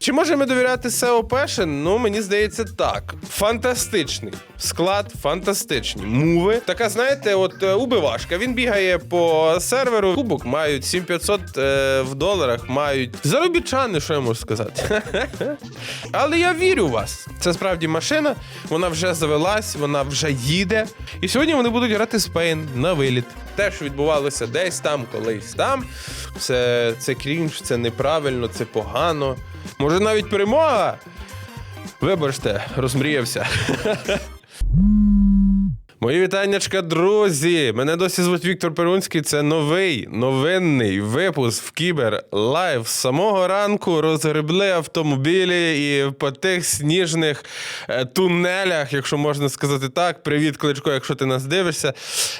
Чи можемо довіряти SEO Passion? Ну, мені здається, так. Фантастичний склад, фантастичні муви. Така, знаєте, от е, убивашка. Він бігає по серверу. Кубок мають 7500 е, в доларах, мають заробітчани, що я можу сказати. Але я вірю в вас. Це справді машина, вона вже завелась, вона вже їде. І сьогодні вони будуть грати Спейн на виліт. Те, що відбувалося десь там, колись там. Це, це крінж, це неправильно, це погано. Може навіть перемога. Вибачте, розмріявся. Мої вітаннячка, друзі! Мене досі звуть Віктор Перунський. Це новий новинний випуск в Кібер Лайв. З самого ранку розгребли автомобілі і по тих сніжних е, тунелях, якщо можна сказати так. Привіт, Кличко, якщо ти нас дивишся.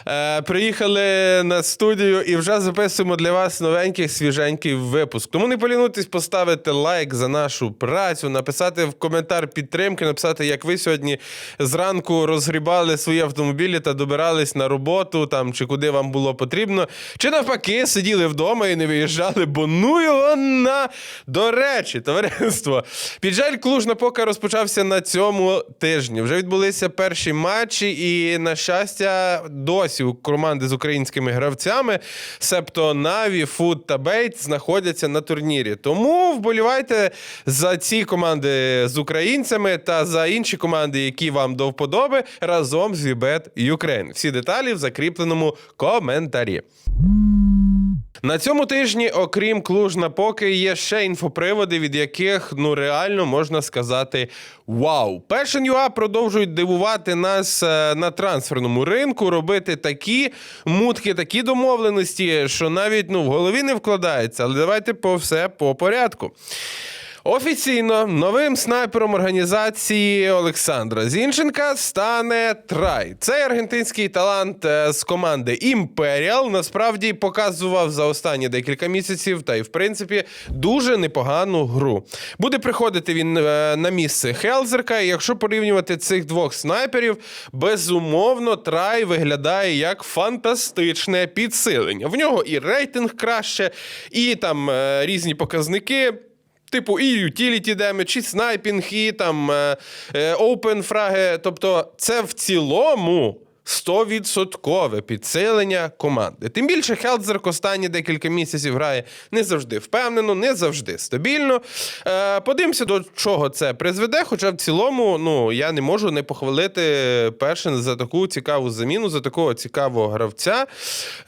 Е, приїхали на студію і вже записуємо для вас новенький свіженький випуск. Тому не полінуйтесь поставити лайк за нашу працю, написати в коментар підтримки, написати, як ви сьогодні зранку розгрібали свої автомобілі та добирались на роботу там чи куди вам було потрібно. Чи навпаки сиділи вдома і не виїжджали, бо ну його на до речі, товариство. Піджаль Клужна поки розпочався на цьому тижні. Вже відбулися перші матчі, і на щастя, досі у команди з українськими гравцями, себто Наві, Фуд та Бейт, знаходяться на турнірі. Тому вболівайте за ці команди з українцями та за інші команди, які вам до вподоби, разом з Вібет Ukraine. Всі деталі в закріпленому коментарі. На цьому тижні, окрім Клужна поки, є ще інфоприводи, від яких ну реально можна сказати вау. Passion.ua продовжують дивувати нас е, на трансферному ринку, робити такі мутки, такі домовленості, що навіть ну в голові не вкладається. Але давайте по все по порядку. Офіційно новим снайпером організації Олександра Зінченка стане Трай. Цей аргентинський талант е, з команди Імперіал насправді показував за останні декілька місяців, та й в принципі дуже непогану гру. Буде приходити він е, на місце Хелзерка. І якщо порівнювати цих двох снайперів, безумовно, Трай виглядає як фантастичне підсилення. В нього і рейтинг краще, і там е, різні показники. Типу, і utility damage, і снайпінг, і там е, е, open фраги. Тобто, це в цілому 100% підсилення команди. Тим більше Хелдзерк останні декілька місяців грає не завжди впевнено, не завжди стабільно. Е, подивимося, до чого це призведе. Хоча в цілому, ну я не можу не похвалити Першин за таку цікаву заміну, за такого цікавого гравця.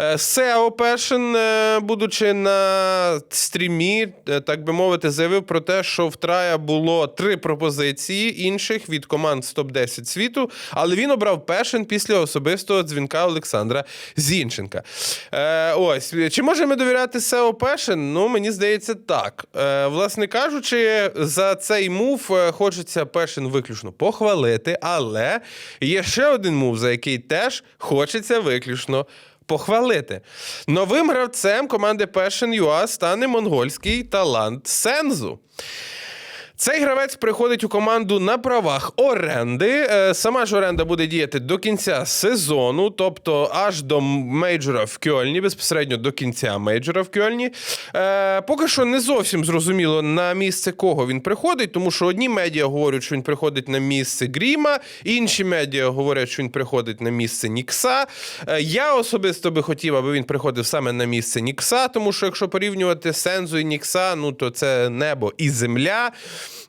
Е, Сео Першин, е, будучи на стрімі, е, так би мовити, заявив про те, що в Трая було три пропозиції інших від команд з топ-10 світу, але він обрав Першин після особистого дзвінка Олександра Зінченка. Е, ось чи можемо довіряти Сео Пешин? Ну мені здається, так. Е, власне кажучи, за цей мув е, хочеться Пешин виключно похвалити, але є ще один мув, за який теж хочеться виключно. Похвалити новим гравцем команди Passion UA стане монгольський талант Сензу. Цей гравець приходить у команду на правах оренди. Е, Сама ж оренда буде діяти до кінця сезону, тобто аж до мейджора в Кьольні, безпосередньо до кінця мейджора в Кьольні. Е, Поки що не зовсім зрозуміло на місце кого він приходить, тому що одні медіа говорять, що він приходить на місце Гріма, інші медіа говорять, що він приходить на місце Нікса. Е, Я особисто би хотів, аби він приходив саме на місце Нікса, тому що якщо порівнювати Сензу і Нікса, ну то це небо і земля.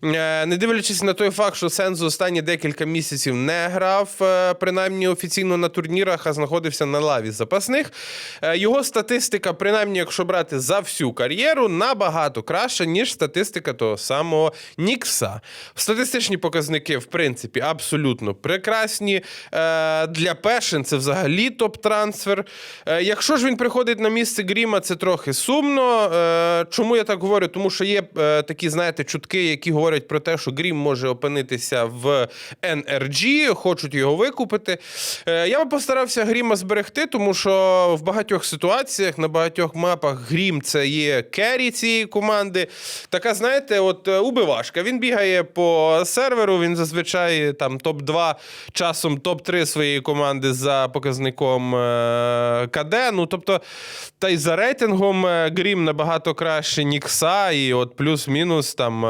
Е, Не дивлячись на той факт, що Сензо останні декілька місяців не грав, е, принаймні офіційно на турнірах, а знаходився на лаві запасних. е, Його статистика, принаймні, якщо брати за всю кар'єру, набагато краща, ніж статистика того самого Нікса. Статистичні показники, в принципі, абсолютно прекрасні. Для Пешин це взагалі топ-трансфер. Якщо ж він приходить на місце Гріма, це трохи сумно. Чому я так говорю? Тому що є такі, знаєте, чутки, які говорять про те, що Грім може опинитися в NRG, хочуть його викупити. Е, Я би постарався Гріма зберегти, тому що в багатьох ситуаціях, на багатьох мапах Грім це є керрі цієї команди. Така, знаєте, от е, убивашка. Він бігає по серверу, він зазвичай там топ-2, часом топ-3 своєї команди за показником е, КД. Ну, тобто, та й за рейтингом Грім набагато краще Нікса, і от плюс-мінус там.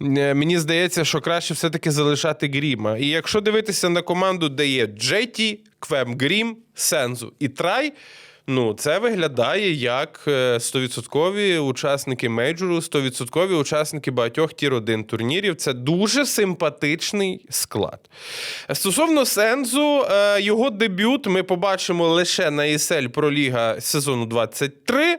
Е, Мені здається, що краще все-таки залишати Гріма. І якщо дивитися на команду, де є Джеті, Квем Грім, Сензу і Трай. Ну, це виглядає як е, 100% учасники мейджору, 100% учасники багатьох тір 1 турнірів. Це дуже симпатичний склад. Стосовно Сензу, е, його дебют ми побачимо лише на ESL Pro Ліга сезону 23.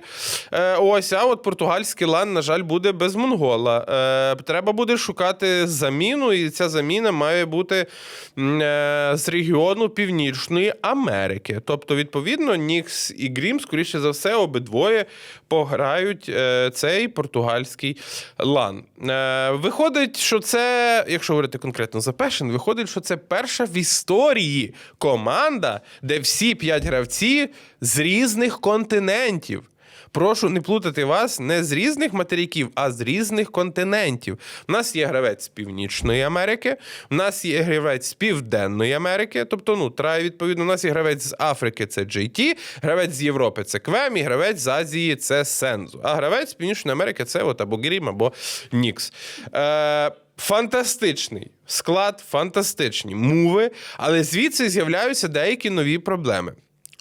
Е, Ось, а от португальський лан, на жаль, буде без монгола. Е, Треба буде шукати заміну, і ця заміна має бути е, з регіону Північної Америки. Тобто, відповідно, Нікс і Грім, скоріше за все, обидвоє пограють е, цей португальський лан. Е, Виходить, що це, якщо говорити конкретно за Пешин, виходить, що це перша в історії команда, де всі п'ять гравці з різних континентів. Прошу не плутати вас не з різних материків, а з різних континентів. У нас є гравець з Північної Америки, у нас є гравець з Південної Америки, тобто, ну, трай, відповідно, у нас є гравець з Африки це JT, гравець з Європи це Квем, і гравець з Азії це Сензу. А гравець з Північної Америки це от або Грім, або Нікс. Е, Фантастичний склад, фантастичні муви, але звідси з'являються деякі нові проблеми.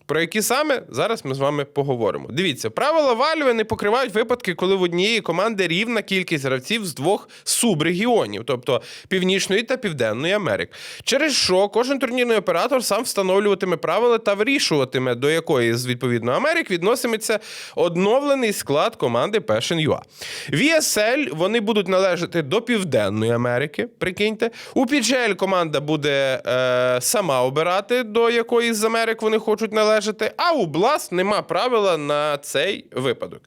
Про які саме зараз ми з вами поговоримо. Дивіться, правила Valve не покривають випадки, коли в однієї команди рівна кількість гравців з двох субрегіонів, тобто Північної та Південної Америки. Через що кожен турнірний оператор сам встановлюватиме правила та вирішуватиме, до якої з відповідно Америк відносиметься одновлений склад команди Passion.ua. В ESL вони будуть належати до Південної Америки. Прикиньте, у PGL команда буде е, сама обирати, до якої з Америк вони хочуть належати. А у Blast нема правила на цей випадок.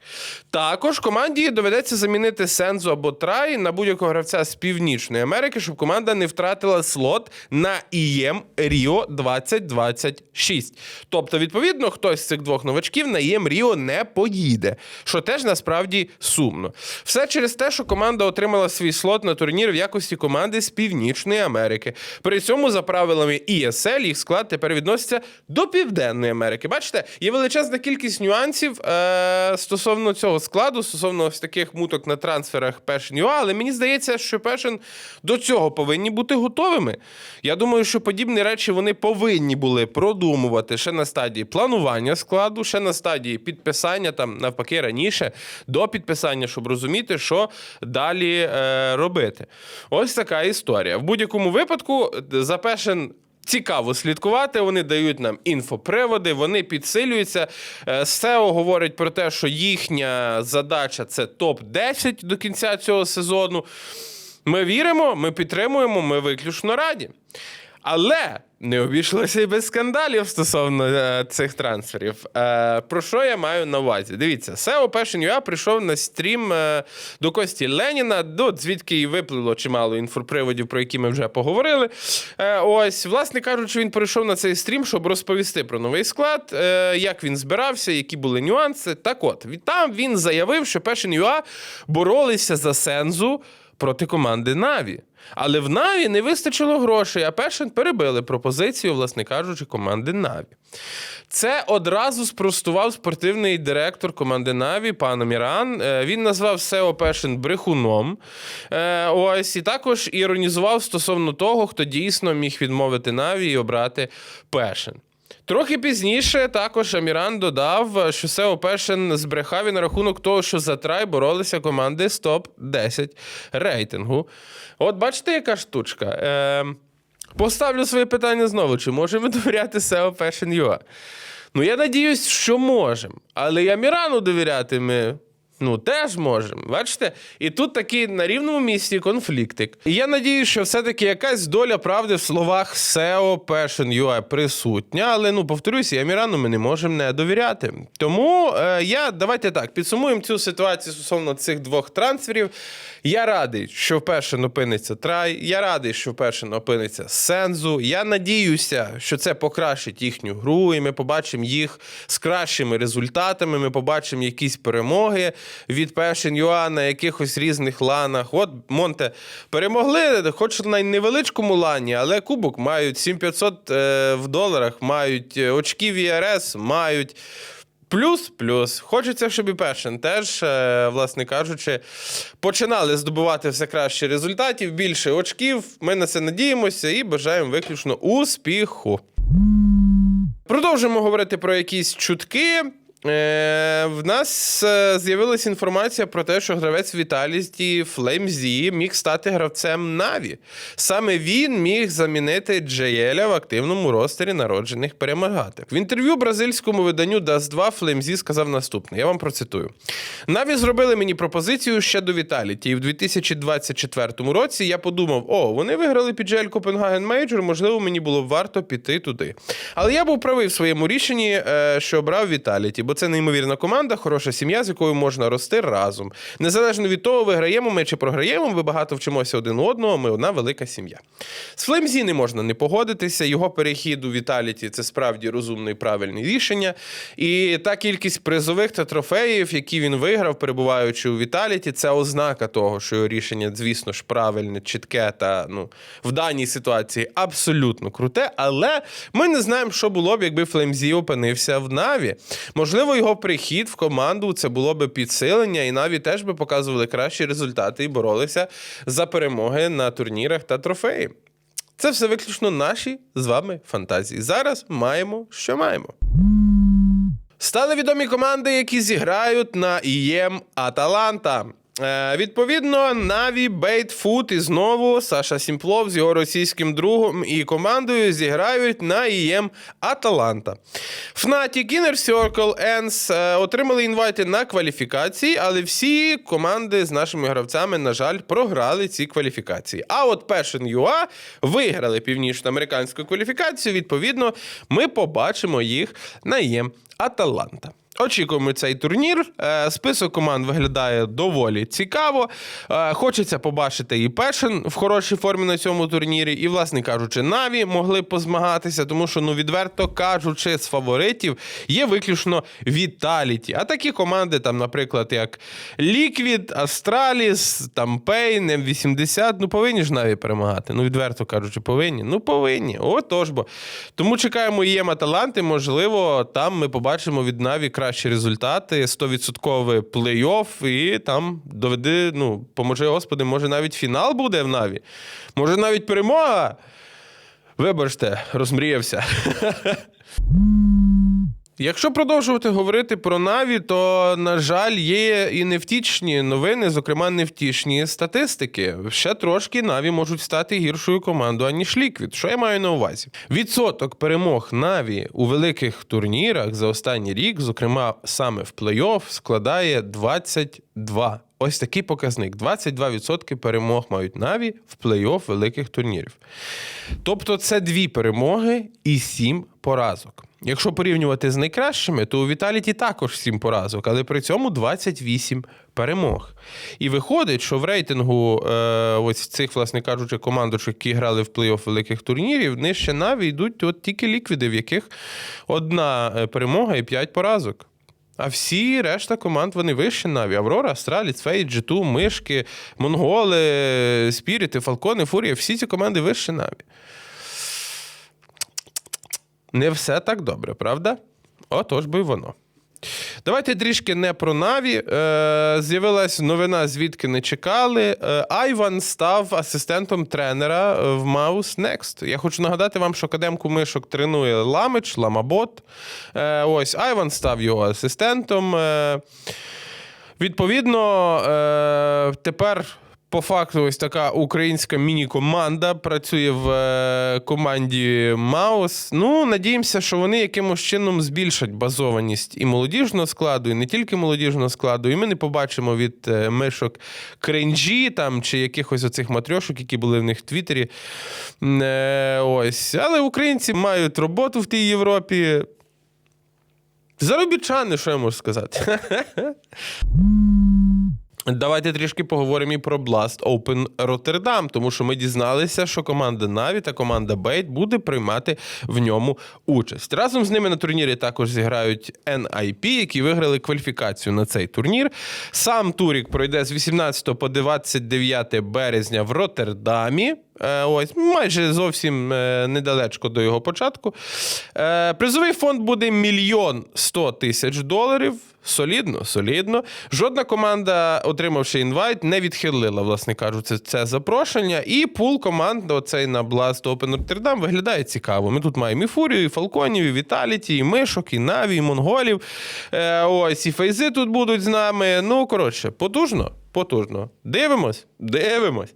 Також команді доведеться замінити Сензу або Трай на будь-якого гравця з Північної Америки, щоб команда не втратила слот на ІЄМ Ріо 2026. Тобто, відповідно, хтось з цих двох новачків на ІЄМ Ріо не поїде, що теж насправді сумно. Все через те, що команда отримала свій слот на турнір в якості команди з Північної Америки. При цьому, за правилами ESL, їх склад тепер відноситься до Південної Америки. Бачите, є величезна кількість нюансів е- стосовно цього складу, стосовно ось таких муток на трансферах Passion.ua, але мені здається, що Passion до цього повинні бути готовими. Я думаю, що подібні речі вони повинні були продумувати ще на стадії планування складу, ще на стадії підписання, там навпаки раніше, до підписання, щоб розуміти, що далі е, робити. Ось така історія. В будь-якому випадку за Passion Цікаво слідкувати. Вони дають нам інфоприводи, вони підсилюються. Е, SEO говорить про те, що їхня задача це топ 10 до кінця цього сезону. Ми віримо, ми підтримуємо, ми виключно раді. Але не обійшлося і без скандалів стосовно е, цих трансферів. Е, про що я маю на увазі? Дивіться, SEO Passion.ua прийшов на стрім е, до Кості Леніна, до звідки і виплило чимало інфоприводів, про які ми вже поговорили. Е, ось, власне кажучи, він прийшов на цей стрім, щоб розповісти про новий склад, е, як він збирався, які були нюанси. Так от, там він заявив, що Passion.ua боролися за сензу проти команди Наві. Але в Наві не вистачило грошей, а Пешен перебили пропозицію, власне кажучи, команди Наві. Це одразу спростував спортивний директор команди Наві, пан Міран. Е, Він назвав Сео Пешен брехуном. Е, Ось і також іронізував стосовно того, хто дійсно міг відмовити Наві і обрати Пешен. Трохи пізніше також Аміран додав, що Сео Пешен збрехав і на рахунок того, що за трай боролися команди з топ-10 рейтингу. От бачите, яка штучка. Е, поставлю своє питання знову: чи можемо довіряти Сео UA? Ну, я надіюсь, що можемо. Але і Амірану довіряти ми Ну, теж можемо. Бачите? І тут такий на рівному місці конфліктик. І я надію, що все-таки якась доля правди в словах SEO Passion UI присутня, але ну повторюся, Амірану ми не можемо не довіряти. Тому е, я давайте так підсумуємо цю ситуацію стосовно цих двох трансферів. Я радий, що в Passion опиниться трай. Я радий, що в Passion опиниться Сензу. Я надіюся, що це покращить їхню гру, і ми побачимо їх з кращими результатами. Ми побачимо якісь перемоги від Passion UA на якихось різних ланах. От Монте перемогли, хоч на невеличкому лані, але кубок мають 7500 е, в доларах, мають е, очки VRS, мають. Плюс, плюс. Хочеться, щоб і Пешен теж, е, власне кажучи, починали здобувати все краще результатів, більше очків. Ми на це надіємося і бажаємо виключно успіху. Продовжуємо говорити про якісь чутки. Е, в нас е, з'явилася інформація про те, що гравець Віталісті FlameZ міг стати гравцем Наві. Саме він міг замінити Джеєля в активному ростері народжених перемагати. В інтерв'ю бразильському виданню Das 2 FlameZ сказав наступне: я вам процитую: Наві зробили мені пропозицію ще до Віталіті, і в 2024 році я подумав: о, вони виграли PGL Copenhagen Major, можливо, мені було б варто піти туди. Але я був правий в своєму рішенні, е, що обрав Віталіті, бо це неймовірна команда, хороша сім'я, з якою можна рости разом. Незалежно від того, виграємо ми чи програємо, ми багато вчимося один одного. Ми одна велика сім'я. З Флемзі не можна не погодитися. Його перехід у Віталіті це справді розумне і правильне рішення. І та кількість призових та трофеїв, які він виграв, перебуваючи у Віталіті, це ознака того, що його рішення, звісно ж, правильне, чітке та ну в даній ситуації абсолютно круте. Але ми не знаємо, що було б, якби Флемзі опинився в Наві. Можливо, його прихід в команду це було би підсилення, і навіть теж би показували кращі результати і боролися за перемоги на турнірах та трофеї. Це все виключно наші з вами фантазії. Зараз маємо, що маємо. Стали відомі команди, які зіграють на ІЄМ Аталанта. Е, відповідно, Наві, Бейтфут і знову Саша Сімплов з його російським другом і командою зіграють на ІЄМ Аталанта. Fnatic, Inner Circle, ENS е, отримали інвайти на кваліфікації, але всі команди з нашими гравцями, на жаль, програли ці кваліфікації. А от Passion UA виграли північноамериканську кваліфікацію. Відповідно, ми побачимо їх на ІЄМ Аталанта. Очікуємо цей турнір. Е, Список команд виглядає доволі цікаво. Е, Хочеться побачити і Пешен в хорошій формі на цьому турнірі. І, власне кажучи, Наві могли позмагатися, тому що, ну, відверто кажучи, з фаворитів є виключно Віталіті. А такі команди, там, наприклад, як Liquid, Astralis, там Pain, M80, ну повинні ж Наві перемагати. Ну, відверто кажучи, повинні. Ну, повинні. Отож бо. Тому чекаємо ЄМ Аталанти. Можливо, там ми побачимо від Наві кращі результати, 100% плей-офф, і там доведи, ну, поможе Господи, може навіть фінал буде в Наві. Може навіть перемога. Вибачте, розмріявся. Якщо продовжувати говорити про Наві, то, на жаль, є і невтішні новини, зокрема, невтішні статистики. Ще трошки Наві можуть стати гіршою командою, аніж Ліквід. Що я маю на увазі? Відсоток перемог Наві у великих турнірах за останній рік, зокрема саме в плей-офф, складає 22. Ось такий показник: 22% перемог мають Наві в плей-офф великих турнірів. Тобто це дві перемоги і сім поразок. Якщо порівнювати з найкращими, то у Віталіті також 7 поразок, але при цьому 28 перемог. І виходить, що в рейтингу е, ось цих, власне кажучи, командочок, які грали в плей-офф великих турнірів, нижче Наві йдуть от тільки ліквіди, в яких одна е, перемога і 5 поразок. А всі решта команд вони вище Наві. Аврора, Астраліц, Фейт, Джиту, Мишки, Монголи, Спіріти, Фалкони, Фурія. Всі ці команди вище Наві. Не все так добре, правда? Отож би й воно. Давайте трішки не про Наві. Е, з'явилась новина, звідки не чекали. Е, Айван став асистентом тренера е, в Mouse Next. Я хочу нагадати вам, що академку мишок тренує Ламич, Ламабот. Ось Айван став його асистентом. Відповідно, тепер по факту, ось така українська міні-команда працює в е, команді Маус. Ну, надіємося, що вони якимось чином збільшать базованість і молодіжного складу, і не тільки молодіжного складу. І ми не побачимо від е, мишок кринжі там чи якихось оцих матрьошок, які були в них в Твіттері. Е, ось. Але українці мають роботу в тій Європі. Заробітчани, що я можу сказати? Давайте трішки поговоримо і про Blast Open Rotterdam, тому що ми дізналися, що команда Na'Vi та команда Bait буде приймати в ньому участь. Разом з ними на турнірі також зіграють NIP, які виграли кваліфікацію на цей турнір. Сам турік пройде з 18 по 29 березня в Роттердамі. Е, Ось майже зовсім е, недалечко до його початку. Е, Призовий фонд буде мільйон сто тисяч доларів. Солідно, солідно. Жодна команда, отримавши інвайт, не відхилила, власне кажучи, це, запрошення. І пул команд, оцей на Blast Open Rotterdam, виглядає цікаво. Ми тут маємо і Фурію, і Фалконів, і Віталіті, і Мишок, і Наві, і Монголів. Ось, і Фейзи тут будуть з нами. Ну, коротше, потужно. Потужно. Дивимось, дивимось.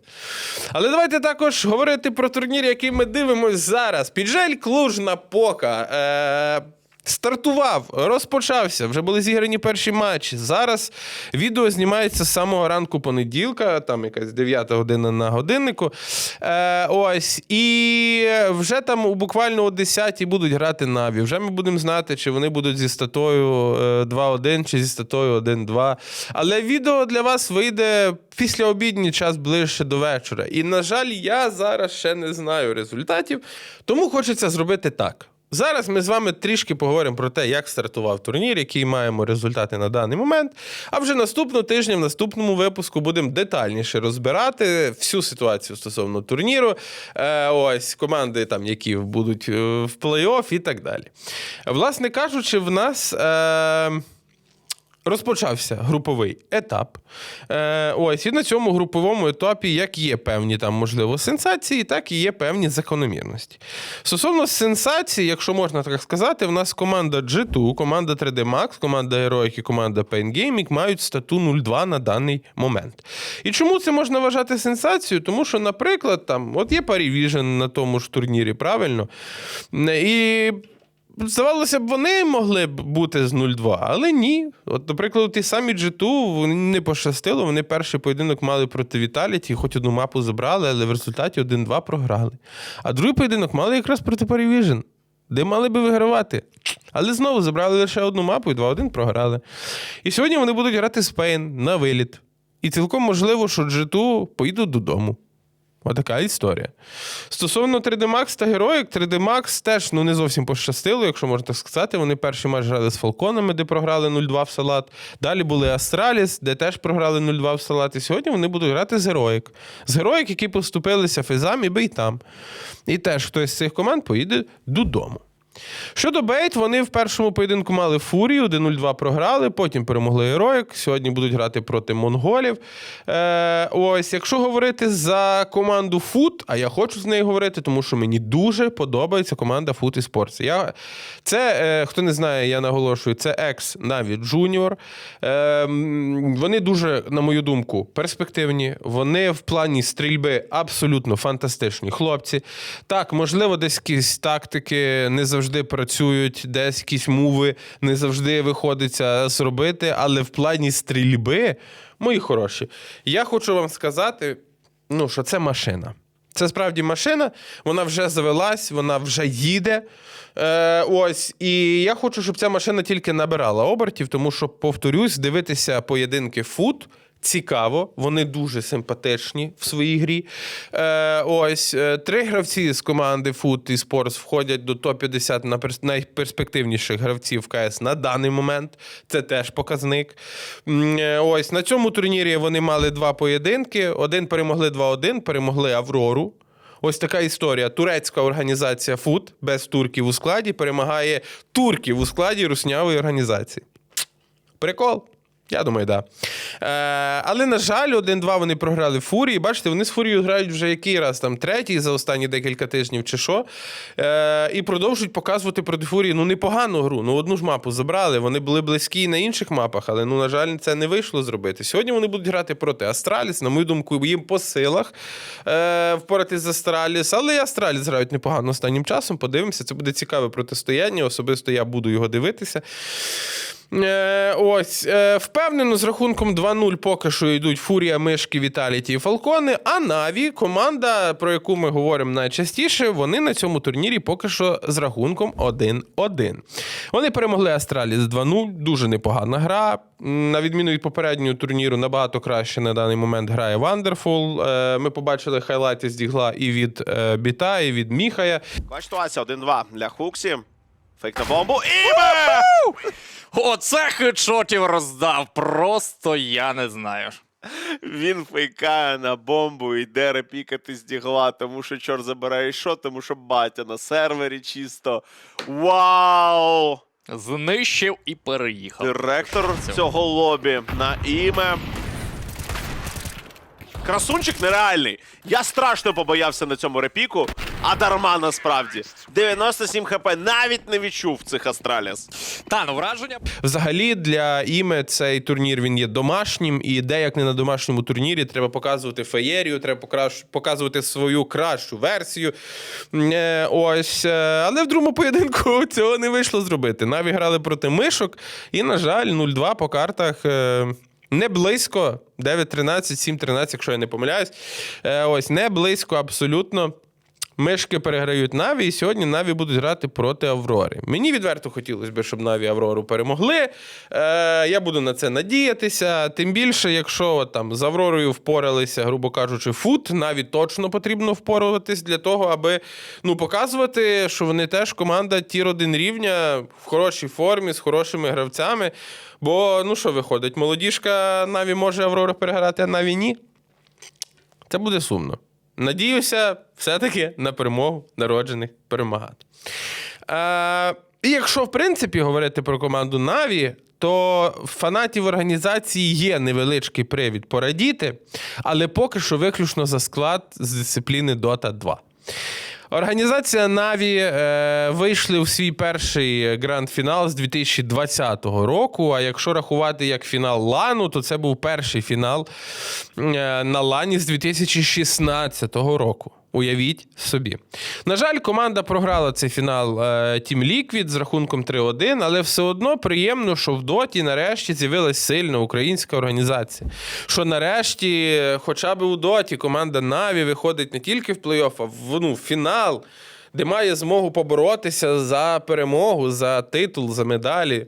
Але давайте також говорити про турнір, який ми дивимось зараз. Піджель Клужна Пока. Е- Стартував, розпочався, вже були зіграні перші матчі. Зараз відео знімається з самого ранку понеділка, там якась 9 година на годиннику. Е, ось. І вже там буквально о 10 будуть грати Наві. Вже ми будемо знати, чи вони будуть зі статою е, 2-1 чи зі статою 1-2. Але відео для вас вийде після обідній час ближче до вечора. І, на жаль, я зараз ще не знаю результатів, тому хочеться зробити так. Зараз ми з вами трішки поговоримо про те, як стартував турнір, які маємо результати на даний момент. А вже наступного тижня, в наступному випуску, будемо детальніше розбирати всю ситуацію стосовно турніру. Е, ось команди, там, які будуть е, в плей-офф і так далі. Власне кажучи, в нас. Е, Розпочався груповий етап. Е, ось і на цьому груповому етапі як є певні там, можливо, сенсації, так і є певні закономірності. Стосовно сенсацій, якщо можна так сказати, в нас команда G2, команда 3D Max, команда Heroic і команда Pain Gaming мають стату 0-2 на даний момент. І чому це можна вважати сенсацією? Тому що, наприклад, там от є Parivision на тому ж турнірі, правильно? І Здавалося б, вони могли б бути з 0-2, але ні. От, наприклад, ті самі G2, вони не пощастило, вони перший поєдинок мали проти Віталіті, хоч одну мапу забрали, але в результаті 1-2 програли. А другий поєдинок мали якраз проти Parivision, де мали би вигравати. Але знову забрали лише одну мапу і 2-1 програли. І сьогодні вони будуть грати з Пейн на виліт. І цілком можливо, що G2 поїдуть додому. Отака історія. Стосовно 3D Max та Heroic, 3D Max теж ну, не зовсім пощастило, якщо можна так сказати. Вони перший матч грали з Фалконами, де програли 0-2 в салат. Далі були Астраліс, де теж програли 0-2 в салат. І сьогодні вони будуть грати з Heroic. З Heroic, які поступилися Фезам і Бейтам. І теж хтось з цих команд поїде додому. Щодо Бейт, вони в першому поєдинку мали Фурію, 1-0-2 програли, потім перемогли Героїк. Сьогодні будуть грати проти монголів. Е, ось, якщо говорити за команду Фут, а я хочу з нею говорити, тому що мені дуже подобається команда Фут і Спортс. Я, це, е, хто не знає, я наголошую, це екс Наві Джуніор. Е, вони дуже, на мою думку, перспективні. Вони в плані стрільби абсолютно фантастичні хлопці. Так, можливо, десь якісь тактики не завжди працюють, десь якісь муви не завжди виходиться зробити, але в плані стрільби, мої хороші, я хочу вам сказати, ну, що це машина. Це справді машина, вона вже завелась, вона вже їде. Е, ось, і я хочу, щоб ця машина тільки набирала обертів, тому що, повторюсь, дивитися поєдинки фут. Цікаво, вони дуже симпатичні в своїй грі. Е, ось е, три гравці з команди Foot і Sports входять до топ-50 на найперспективніших гравців КС на даний момент. Це теж показник. Е, Ось на цьому турнірі вони мали два поєдинки. Один перемогли 2-1, перемогли Аврору. Ось така історія. Турецька організація ФУТ без турків у складі перемагає турків у складі руснявої організації. Прикол. Я думаю, так. Да. Е, але, на жаль, 1-2 вони програли Фурії. Бачите, вони з Фурією грають вже який раз, там третій за останні декілька тижнів чи що. Е, і продовжують показувати проти Фурії ну, непогану гру. Ну, одну ж мапу забрали. Вони були близькі на інших мапах, але, ну, на жаль, це не вийшло зробити. Сьогодні вони будуть грати проти Астраліс. На мою думку, їм по силах е, впоратись з Астраліс. Але і Астраліс грають непогано останнім часом. Подивимося, це буде цікаве протистояння. Особисто я буду його дивитися. Е, ось, е, впевнено, з рахунком 2-0 поки що йдуть Фурія, Мишки, Віталіті і Фалкони. А Наві, команда, про яку ми говоримо найчастіше, вони на цьому турнірі поки що з рахунком 1-1. Вони перемогли Астраліс 2-0. Дуже непогана гра. На відміну від попереднього турніру, набагато краще на даний момент грає Вандерфул. Е, Ми побачили хайлайти з дігла і від е, Біта, і від Міхая. Бач ситуація 1-2 для Хуксі. Фейк на бомбу. Іме! Оце хедшотів роздав. Просто я не знаю. Він фейкає на бомбу і йде репікати з дігла, тому що чорт забирає що, тому що батя на сервері чисто. Вау! Знищив і переїхав. Директор цього лобі на іме. Красунчик нереальний. Я страшно побоявся на цьому репіку, а дарма насправді. 97 хп навіть не відчув цих Астраліс. Та, ну враження. Взагалі для іме цей турнір він є домашнім, і де як не на домашньому турнірі треба показувати феєрію, треба показувати свою кращу версію. Е, Ось, е, але в другому поєдинку цього не вийшло зробити. Наві грали проти мишок, і, на жаль, 0-2 по картах. Не близько, 9-13, 7-13, якщо я не помиляюсь. Е, Ось, не близько абсолютно. Мишки переграють Наві, і сьогодні Наві будуть грати проти Аврори. Мені відверто хотілося б, щоб Наві Аврору перемогли. Е, я буду на це надіятися. Тим більше, якщо там з Авророю впоралися, грубо кажучи, фут, Наві точно потрібно впоруватись для того, аби ну, показувати, що вони теж команда тір 1 рівня в хорошій формі, з хорошими гравцями. Бо, ну що виходить, молодіжка Наві може Аврору переграти, а Наві ні. Це буде сумно. Надіюся, все-таки на перемогу народжених перемагати. Е, і якщо, в принципі, говорити про команду Наві, то фанатів організації є невеличкий привід порадіти, але поки що виключно за склад з дисципліни Dota 2. Організація Наві е, вийшли в свій перший гранд-фінал з 2020 року. А якщо рахувати як фінал Лану, то це був перший фінал е, на Лані з 2016 року. Уявіть собі. На жаль, команда програла цей фінал е, Team Liquid з рахунком 3-1, але все одно приємно, що в Доті нарешті з'явилась сильна українська організація. Що нарешті, хоча б у Доті, команда Наві виходить не тільки в плей-офф, а в, ну, фінал, де має змогу поборотися за перемогу, за титул, за медалі.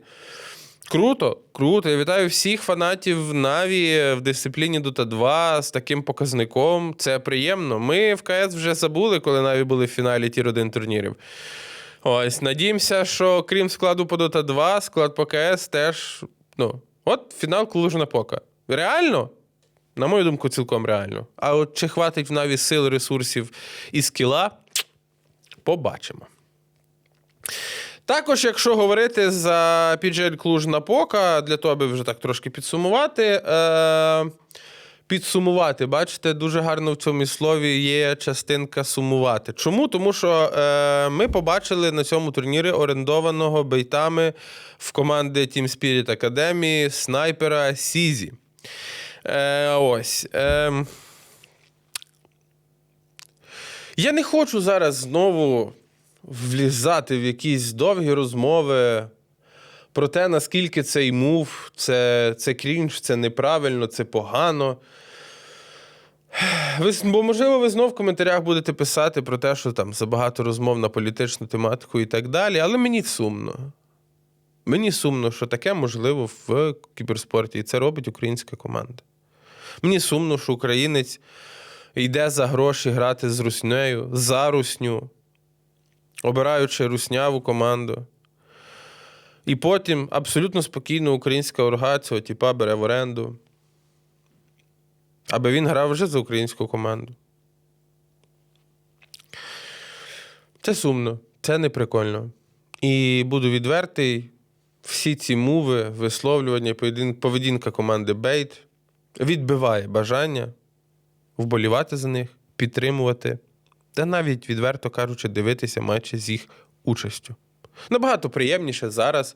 Круто, круто. Я вітаю всіх фанатів Наві в дисципліні Dota 2 з таким показником. Це приємно. Ми в КС вже забули, коли Наві були в фіналі тір 1 турнірів. Ось, надіємося, що крім складу по Dota 2, склад по КС теж. Ну, от фінал Клужна Пока. Реально? На мою думку, цілком реально. А от чи хватить в Наві сил, ресурсів і скіла, побачимо. Також, якщо говорити за PGL Клуж на Пока, для того, аби вже так трошки підсумувати. Е- підсумувати, бачите, дуже гарно в цьому слові є частинка сумувати. Чому? Тому що е- ми побачили на цьому турнірі орендованого бейтами в команди Team Spirit Academy снайпера Сізі. Е- ось. Е- я не хочу зараз знову влізати в якісь довгі розмови про те, наскільки цей мув, це, це крінж, це неправильно, це погано. Ви, бо, можливо, ви знов в коментарях будете писати про те, що там забагато розмов на політичну тематику і так далі, але мені сумно. Мені сумно, що таке можливо в кіберспорті, і це робить українська команда. Мені сумно, що українець йде за гроші грати з руснею, за русню, обираючи русняву команду. І потім абсолютно спокійно українська орга цього типа бере в оренду. Аби він грав вже за українську команду. Це сумно, це неприкольно. І буду відвертий. всі ці мови, висловлювання, поведінка команди Бейт відбиває бажання вболівати за них, підтримувати, та навіть, відверто кажучи, дивитися матчі з їх участю. Набагато приємніше зараз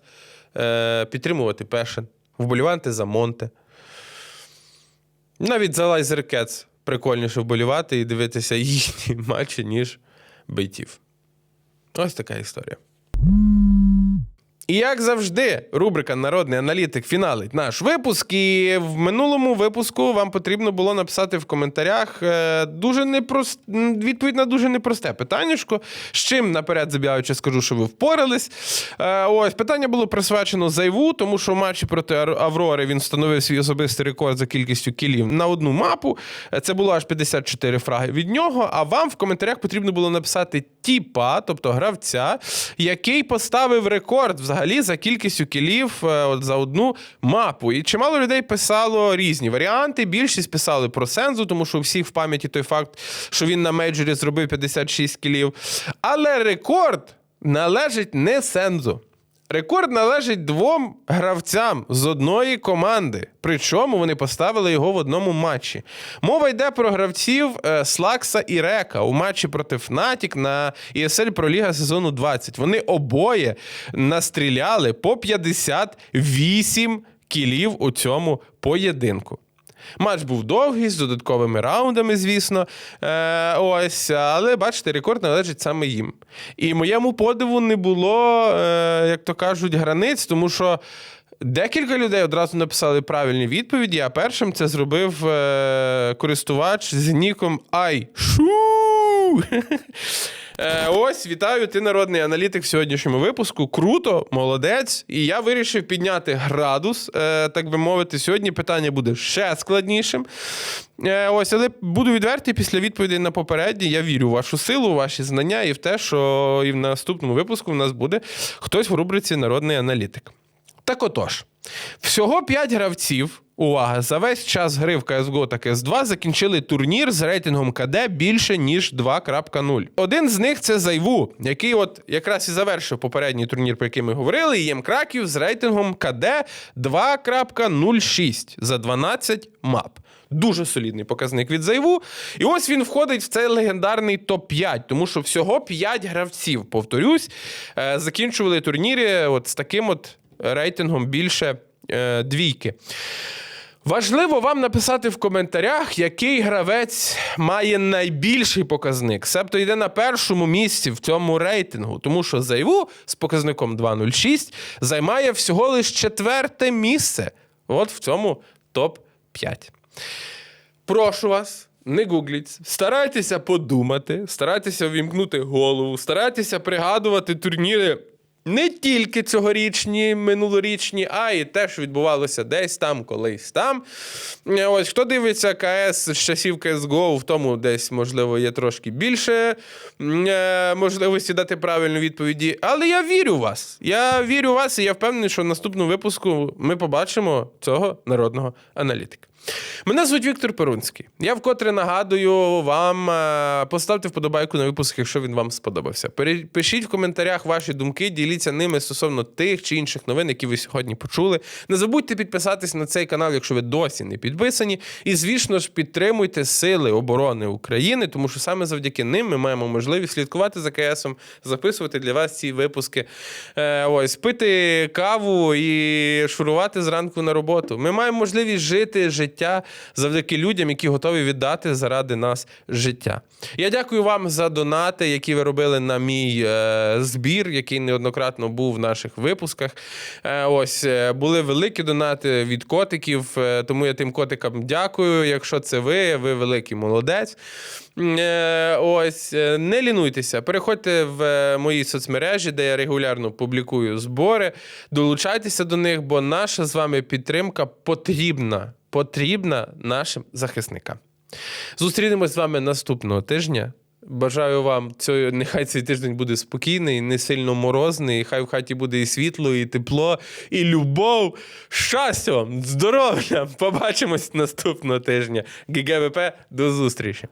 е, підтримувати Пешен, вболівати за Монте. Навіть за Лайзер Кетс прикольніше вболівати і дивитися їхні матчі, ніж бейтів. Ось така історія. І як завжди, рубрика Народний аналітик фіналить наш випуск. І в минулому випуску вам потрібно було написати в коментарях е, дуже непрост... відповідь на дуже непросте питаннячко. З чим наперед забігаючи, скажу, що ви впорались. Е, Ось питання було присвячено Зайву, тому що в матчі проти Аврори він встановив свій особистий рекорд за кількістю кілів на одну мапу. Е, Це було аж 54 фраги від нього. А вам в коментарях потрібно було написати тіпа, тобто гравця, який поставив рекорд взагалі за кількістю кілів е, от за одну мапу. І чимало людей писало різні варіанти. Більшість писали про Сензу, тому що у всіх в пам'яті той факт, що він на мейджорі зробив 56 кілів. Але рекорд належить не Сензу. Рекорд належить двом гравцям з одної команди. Причому вони поставили його в одному матчі. Мова йде про гравців е, Слакса і Река у матчі проти Фнатік на ESL Pro Ліга сезону 20. Вони обоє настріляли по 58 кілів у цьому поєдинку. Матч був довгий, з додатковими раундами, звісно. Е, ось, але бачите, рекорд належить саме їм. І моєму подиву не було, е, як то кажуть, границь, тому що. Декілька людей одразу написали правильні відповіді, а першим це зробив е, користувач з ніком Айшу. Е, ось, вітаю, ти народний аналітик в сьогоднішньому випуску. Круто, молодець. І я вирішив підняти градус, е, так би мовити. Сьогодні питання буде ще складнішим. Е, ось, але буду відвертий після відповідей на попередні. Я вірю в вашу силу, в ваші знання і в те, що і в наступному випуску в нас буде хтось в рубриці Народний аналітик. Так отож, всього 5 гравців. Увага, за весь час гри в CSGO та CS2 закінчили турнір з рейтингом КД більше ніж 2.0. Один з них це Зайву, який от якраз і завершив попередній турнір, про який ми говорили, і Краків з рейтингом КД 2.06 за 12 мап. Дуже солідний показник від Зайву. І ось він входить в цей легендарний топ-5, тому що всього 5 гравців, повторюсь, е, закінчували турніри от з таким от рейтингом більше е, двійки. Важливо вам написати в коментарях, який гравець має найбільший показник. Себто йде на першому місці в цьому рейтингу, тому що Зайву з показником 2.06 займає всього лише четверте місце. От в цьому топ-5. Прошу вас. Не гугліть, старайтеся подумати, старайтеся увімкнути голову, старайтеся пригадувати турніри не тільки цьогорічні, минулорічні, а й те, що відбувалося десь там, колись там. Ось хто дивиться КС з часів CSGO, в тому десь, можливо, є трошки більше е, можливості дати правильну відповіді. Але я вірю в вас. Я вірю в вас, і я впевнений, що в наступному випуску ми побачимо цього народного аналітика. Мене звуть Віктор Перунський. Я вкотре нагадую вам е, поставте вподобайку на випуск, якщо він вам сподобався. Пишіть в коментарях ваші думки, діліться ними стосовно тих чи інших новин, які ви сьогодні почули. Не забудьте підписатись на цей канал, якщо ви досі не підписані. І, звісно ж, підтримуйте Сили оборони України, тому що саме завдяки ним ми маємо можливість слідкувати за КСом, записувати для вас ці випуски. Е, ось пити каву і шурувати зранку на роботу. Ми маємо можливість жити життя завдяки людям, які готові віддати заради нас життя. Я дякую вам за донати, які ви робили на мій е, збір, який неоднократно був в наших випусках. Е, ось е, були великі донати від котиків, е, тому я тим котикам дякую. Якщо це ви, ви великий молодець. Е, Ось е, не лінуйтеся, переходьте в мої соцмережі, де я регулярно публікую збори. Долучайтеся до них, бо наша з вами підтримка потрібна. Потрібна нашим захисникам. Зустрінемось з вами наступного тижня. Бажаю вам цього, нехай цей тиждень буде спокійний, не сильно морозний. Хай в хаті буде і світло, і тепло, і любов. Щастя вам, здоров'я! Побачимось наступного тижня. ГГВП, до зустрічі!